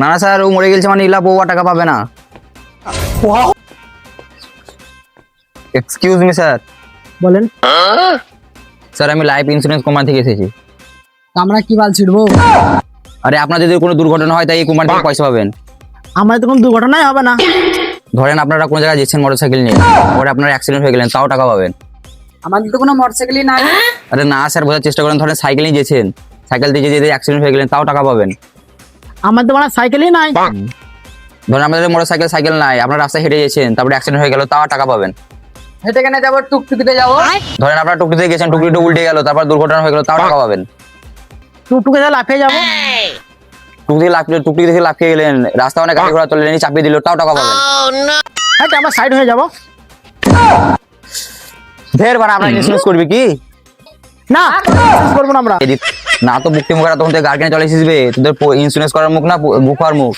না না স্যার ও মরে গেছে মানে ইলা বউ আর টাকা পাবে না। এক্সকিউজ মি স্যার বলেন। স্যার আমি লাইফ ইন্স্যুরেন্স কোম্পানি থেকে এসেছি। আমরা কি বাল ছিড়বো? আরে আপনার যদি কোনো দুর্ঘটনা হয় তাই এই কোম্পানি থেকে পয়সা পাবেন। আমার তো কোনো দুর্ঘটনাই হবে না। ধরেন আপনারা কোনো জায়গায় যাচ্ছেন মোটরসাইকেল নিয়ে পরে আপনার অ্যাক্সিডেন্ট হয়ে গেলেন তাও টাকা পাবেন। আমাদের তো কোনো মোটরসাইকেলই নাই। আরে না স্যার বোঝার চেষ্টা করেন ধরেন সাইকেল নিয়ে যেছেন সাইকেল দিয়ে যেতে অ্যাক্সিডেন্ট হয়ে গেলেন তাও টাকা পাবেন। আমার তো মানে সাইকেলই নাই। ধরেন আপনাদের মোটরসাইকেল সাইকেল সাইকেল নাই আপনার রাস্তায় হেঁটে গেছেন তারপরে অ্যাক্সিডেন্ট হয়ে গেল তাও টাকা পাবেন। হেঁটে কেন যাব? টুকটুকিতে যাব? ধরেন আপনার টুকরিতে গেছেন টুকরিটা উল্টে গেল তারপর দুর্ঘটনা হয়ে গেল তাও টাকা পাবেন। টুকটুকে লাফিয়ে যাব। টুকরি লাফিয়ে টুকরি থেকে লাফিয়ে গেলেন রাস্তা অনেক গাড়ি ঘোড়া চলে চাপিয়ে দিল তাও টাকা পাবেন। হ্যাঁ আমরা সাইড হয়ে যাব। ফের বার আপনার ইন্স্যুরেন্স করবি কি? না করব না আমরা। না তো বুকটি মুখ তখন তুই গার্গেনে চলে এসেছিস তোদের ইন্স্যুরেন্স করার মুখ না বুক হওয়ার মুখ।